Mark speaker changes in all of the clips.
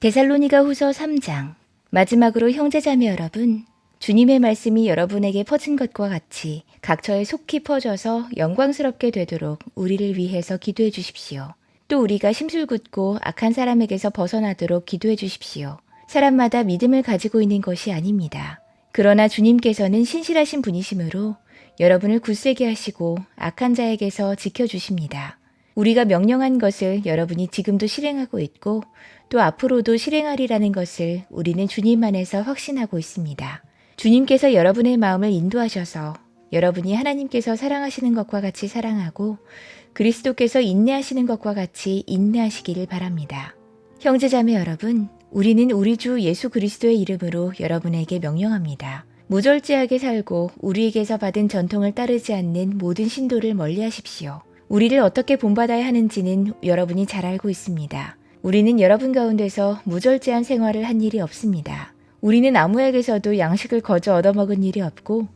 Speaker 1: 데살로니가 후서 3장. 마지막으로 형제자매 여러분, 주님의 말씀이 여러분에게 퍼진 것과 같이 각처에 속히 퍼져서 영광스럽게 되도록 우리를 위해서 기도해 주십시오. 또 우리가 심술궂고 악한 사람에게서 벗어나도록 기도해 주십시오. 사람마다 믿음을 가지고 있는 것이 아닙니다. 그러나 주님께서는 신실하신 분이시므로 여러분을 굳세게 하시고 악한 자에게서 지켜주십니다. 우리가 명령한 것을 여러분이 지금도 실행하고 있고 또 앞으로도 실행하리라는 것을 우리는 주님 안에서 확신하고 있습니다. 주님께서 여러분의 마음을 인도하셔서 여러분이 하나님께서 사랑하시는 것과 같이 사랑하고 그리스도께서 인내하시는 것과 같이 인내하시기를 바랍니다. 형제자매 여러분, 우리는 우리 주 예수 그리스도의 이름으로 여러분에게 명령합니다. 무절제하게 살고 우리에게서 받은 전통을 따르지 않는 모든 신도를 멀리 하십시오. 우리를 어떻게 본받아야 하는지는 여러분이 잘 알고 있습니다. 우리는 여러분 가운데서 무절제한 생활을 한 일이 없습니다. 우리는 아무에게서도 양식을 거저 얻어먹은 일이 없고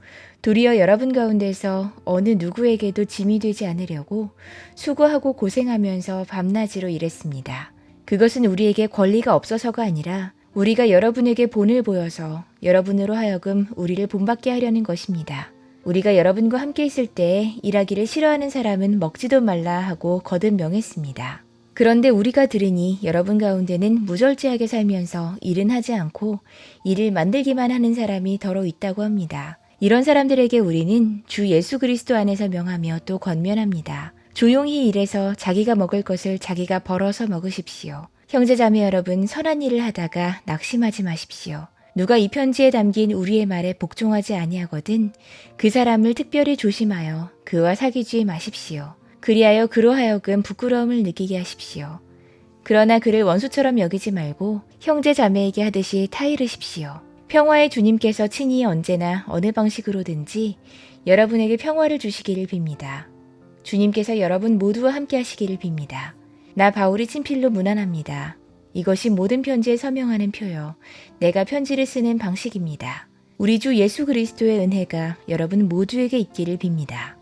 Speaker 1: 도리어 여러분 가운데서 어느 누구에게도 짐이 되지 않으려고 수고하고 고생하면서 밤낮으로 일했습니다. 그것은 우리에게 권리가 없어서가 아니라 우리가 여러분에게 본을 보여서 여러분으로 하여금 우리를 본받게 하려는 것입니다. 우리가 여러분과 함께 있을 때 일하기를 싫어하는 사람은 먹지도 말라 하고 거듭 명했습니다. 그런데 우리가 들으니 여러분 가운데는 무절제하게 살면서 일은 하지 않고 일을 만들기만 하는 사람이 더러 있다고 합니다. 이런 사람들에게 우리는 주 예수 그리스도 안에서 명하며 또 권면합니다. 조용히 일해서 자기가 먹을 것을 자기가 벌어서 먹으십시오. 형제자매 여러분 선한 일을 하다가 낙심하지 마십시오. 누가 이 편지에 담긴 우리의 말에 복종하지 아니하거든 그 사람을 특별히 조심하여 그와 사귀지 마십시오. 그리하여 그로 하여금 부끄러움을 느끼게 하십시오. 그러나 그를 원수처럼 여기지 말고 형제 자매에게 하듯이 타이르십시오. 평화의 주님께서 친히 언제나 어느 방식으로든지 여러분에게 평화를 주시기를 빕니다. 주님께서 여러분 모두와 함께 하시기를 빕니다. 나 바울이 친필로 문안합니다. 이것이 모든 편지에 서명하는 표요. 내가 편지를 쓰는 방식입니다. 우리 주 예수 그리스도의 은혜가 여러분 모두에게 있기를 빕니다.